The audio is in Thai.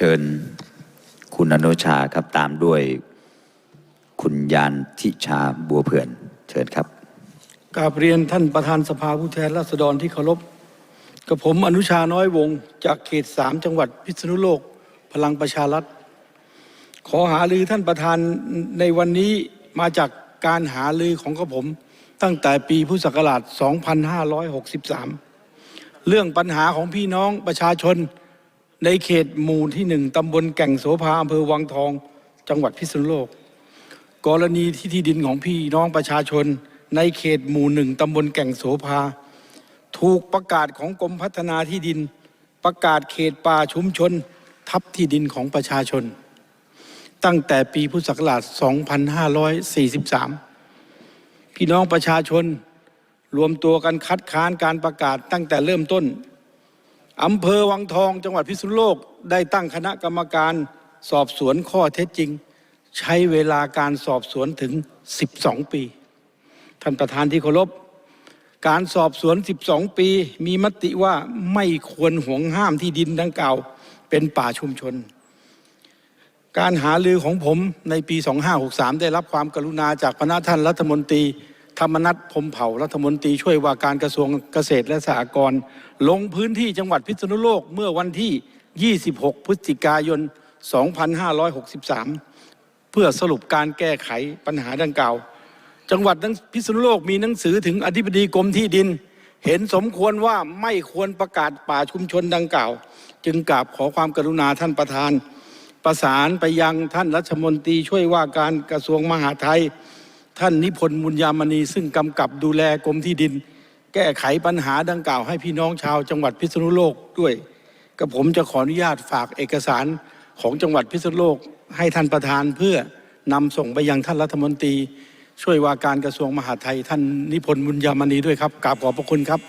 เชิญคุณอนุชาครับตามด้วยคุณยานทิชาบัวเผื่อน เชิญครับกราบเรียนท่านประธานสภาผู้แทนราษฎรที่เคารพกับผมอนุชาน้อยวง จากเขตสามจังหวัดพิษณุโลก พลังประชารัฐ ขอหาลือท่านประธานในวันนี้มาจากการหาลือของกระผมตั้งแต่ปีพุทธศักราช 2563 เรื่องปัญหาของพี่น้องประชาชน ในเขตหมู่ที่หนึ่งตำบลแก่งโสภาอำเภอวังทอง จังหวัดพิษณุโลก กรณีที่ที่ดินของพี่น้องประชาชน ในเขตหมู่หนึ่งตำบลแก่งโสภา ถูกประกาศของกรมพัฒนาที่ดิน ประกาศเขตป่าชุมชน ทับที่ดินของประชาชน ตั้งแต่ปีพุทธศักราช 2543 พี่น้องประชาชนรวมตัวกันคัดค้านการประกาศตั้งแต่เริ่มต้น อำเภอวังทองจังหวัดพิษณุโลกได้ตั้งคณะกรรมการสอบสวนข้อเท็จจริง ใช้เวลาการสอบสวนถึง 12 ปี ท่านประธานที่เคารพการสอบสวน 12 ปี มีมติว่าไม่ควรห่วงห้ามที่ดินดังกล่าว เป็นป่าชุมชน การหาลือของผมในปี 2563 ได้รับความกรุณาจากพระท่านรัฐมนตรี ธรรมนัฐพมเผ่ารัฐมนตรีช่วยว่าการกระทรวงเกษตรและสหกรณ์ลงพื้นที่จังหวัดพิษณุโลกเมื่อวันที่ 26 พฤศจิกายน 2563 เพื่อสรุปการแก้ไขปัญหาดังกล่าว จังหวัดพิษณุโลกมีหนังสือถึงอธิบดีกรมที่ดิน เห็นสมควรว่าไม่ควรประกาศป่าชุมชนดังกล่าว จึงกราบขอความกรุณาท่านประธาน ประสานไปยังท่านรัฐมนตรีช่วยว่าการกระทรวงมหาดไทย ท่านนิพนธ์มุญยามณีซึ่งกำกับดูแลกรมที่ดิน แก้ไขปัญหาดังกล่าวให้พี่น้องชาวจังหวัดพิษณุโลกด้วยกับผมจะขออนุญาตฝากเอกสารของจังหวัดพิษณุโลก ให้ท่านประธานเพื่อนำส่งไปยังท่านรัฐมนตรี ช่วยว่าการกระทรวงมหาดไทยท่านนิพนธ์มุญยามณีด้วยครับกราบขอบพระคุณครับ